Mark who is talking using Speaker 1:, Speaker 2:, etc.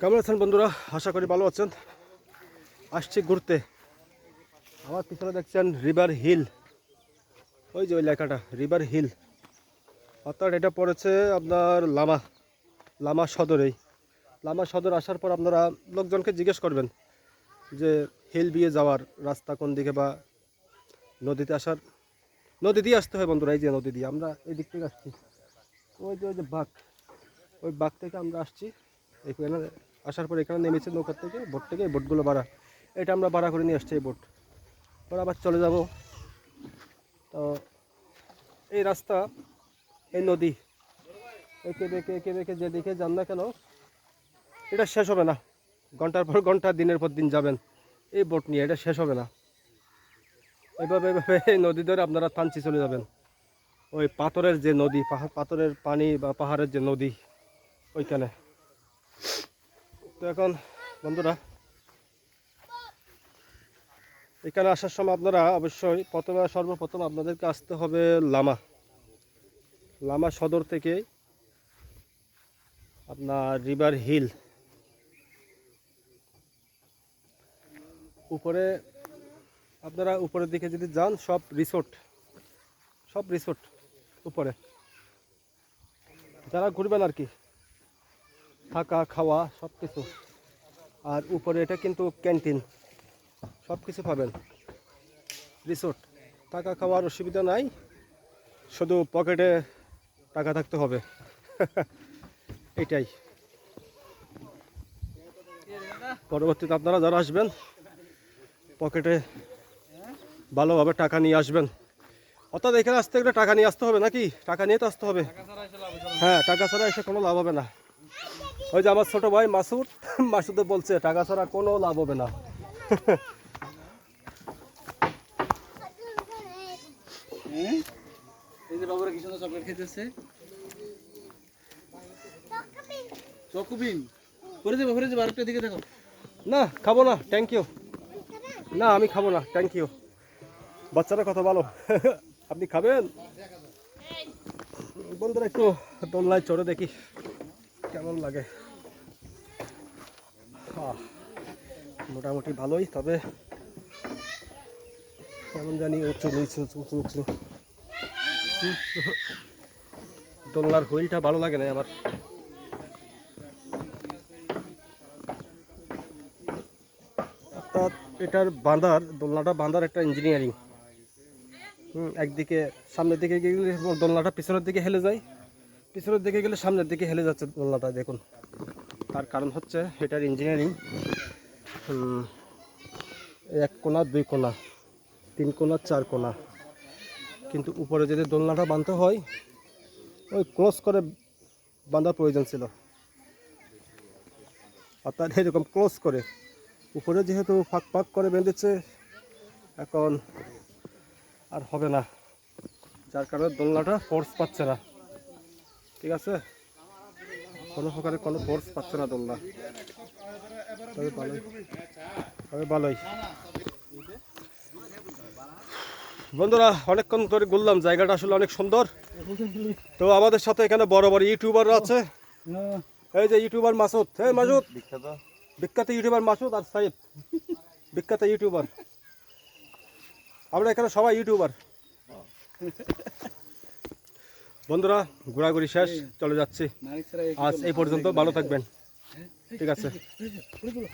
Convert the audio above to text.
Speaker 1: কেমন আছেন বন্ধুরা? আশা করি ভালো আছেন। আসছি ঘুরতে। আমার পিছনে দেখছেন রিভার হিল ওই যে ওই লেখাটা রিভার হিল অর্থাৎ এটা পড়েছে আপনার লামা লামা সদরেই লামা সদর আসার পর আপনারা লোকজনকে জিজ্ঞেস করবেন যে হিল বিয়ে যাওয়ার রাস্তা কোন দিকে বা নদীতে আসার। নদী দিয়ে আসতে হয় বন্ধুরা, এই যে নদী দিয়ে। আমরা এই দিক থেকে আসছি। ওই যে ওই যে বাঘ। ওই বাঘ থেকে আমরা আসছি। এখানে আসার পর এখানে নেমেছে নৌকার থেকে, বোট থেকে বোটগুলো ভাড়া। এটা আমরা ভাড়া করে নিয়ে আসছি এই বোট। পরে আবার চলে যাব। তো এই রাস্তা, এই নদী, একে বেঁকে একে বেঁকে যেদিকে যান না কেন, এটা শেষ হবে না। ঘণ্টার পর ঘণ্টা, দিনের পর দিন যাবেন। এই বোট নিয়ে এটা শেষ হবে না। এভাবে এভাবে এই নদী ধরে আপনারা থানচি চলে যাবেন। ওই পাথরের যে নদী পাহাড় পাথরের পানি বা পাহাড়ের যে নদী, ওইখানে। তো এখন, বন্ধুরা, এখানে আসার সময় আপনারা অবশ্যই প্রথমে, সর্বপ্রথম আপনাদেরকে আসতে হবে লামা। লামা সদর থেকে আপনার রিভার হিল। উপরে, আপনারা উপরের দিকে যদি যান, সব রিসোর্ট সব রিসোর্ট উপরে। যারা ঘুরবেন আর কি থাকা খাওয়া সব কিছু আর উপরে এটা কিন্তু ক্যান্টিন। সব কিছু পাবেন। রিসোর্ট। থাকা খাওয়ার অসুবিধা নাই। শুধু পকেটে টাকা থাকতে হবে। এটাই। পরবর্তীতে আপনারা যারা আসবেন পকেটে ভালোভাবে টাকা নিয়ে আসবেন। অর্থাৎ এখানে আসতে গেলে টাকা নিয়ে আসতে হবে নাকি? টাকা নিয়ে তো আসতে হবে। হ্যাঁ টাকা ছাড়া এসে কোনো লাভ হবে না। ওই যে আমার ছোট ভাই মাসুদ মাসুদে বলছে টাকা ছাড়া কোনো লাভ হবে না?
Speaker 2: এই যে বাবুরা কি সুন্দর চকলেট খেতেছে? চকুবিন? করে দেবো করে দেবো আরেকটা দিকে দেখো।
Speaker 1: না খাব না থ্যাংক ইউ না আমি খাব না থ্যাংক ইউ বাচ্চারা কথা ভালো আপনি খাবেন? বন্ধুরা একটু দোলনায় চড়ে দেখি কেমন লাগে। মোটামুটি ভালোই, তবে কেমন জানি উঁচু নিচু উঁচু উঁচু দোলনার হুইলটা ভালো লাগে না আমার। অর্থাৎ এটার বাঁধার দোলনাটা বাঁধার একটা ইঞ্জিনিয়ারিং হুম, একদিকে সামনের দিকে গেলে দোলনাটা পিছনের দিকে হেলে যায়, পিছনের দিকে গেলে সামনের দিকে হেলে যাচ্ছে দোলনাটা, দেখুন। তার কারণ হচ্ছে এটার ইঞ্জিনিয়ারিং এক কোনা, দুই কোনা, তিন কোনা, চার কোনা। কিন্তু উপরে যদি দোলনাটা বাঁধতে হয়, ওই ক্লোজ করে বাঁধার প্রয়োজন ছিল। অর্থাৎ এরকম ক্লোজ করে, উপরে যেহেতু ফাঁক ফাঁক করে বেঁধেছে, এখন আর হবে না। যার কারণে দোলনাটা ফোর্স পাচ্ছে না। ঠিক আছে? কোনো প্রকারে কোনো ফোর্স পাচ্ছে না দোলনা তবে ভালোই। তবে ভালোই। বন্ধুরা, অনেকক্ষণ ধরে ঘুরলাম। জায়গাটা আসলে অনেক সুন্দর। তো আমাদের সাথে এখানে বড় বড় ইউটিউবার আছে। এই যে ইউটিউবার মাসুদ। হ্যাঁ মাসুদ।
Speaker 2: বিখ্যাত
Speaker 1: বিখ্যাত ইউটিউবার মাসুদ আর সাইদ বিখ্যাত ইউটিউবার। আমরা এখানে সবাই ইউটিউবার। বন্ধুরা ঘোরাঘুরি শেষ চলে যাচ্ছি। আজ এই পর্যন্ত ভালো থাকবেন। ঠিক আছে।